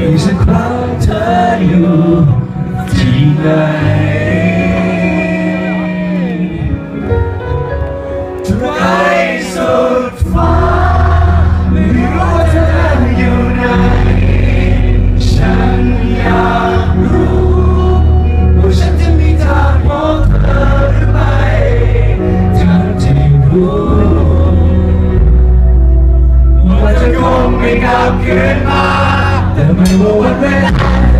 ให้ฉันคว้าเธออยู่ที่ไหนไรสุดฟ้าไม่รู้เธออยู่ไหนฉันอยากรู้ว่าฉันจะมีทางมอเธอหรือไม่เธอที่รู้ว่าจะคงไม่กลับคืนมา you were red.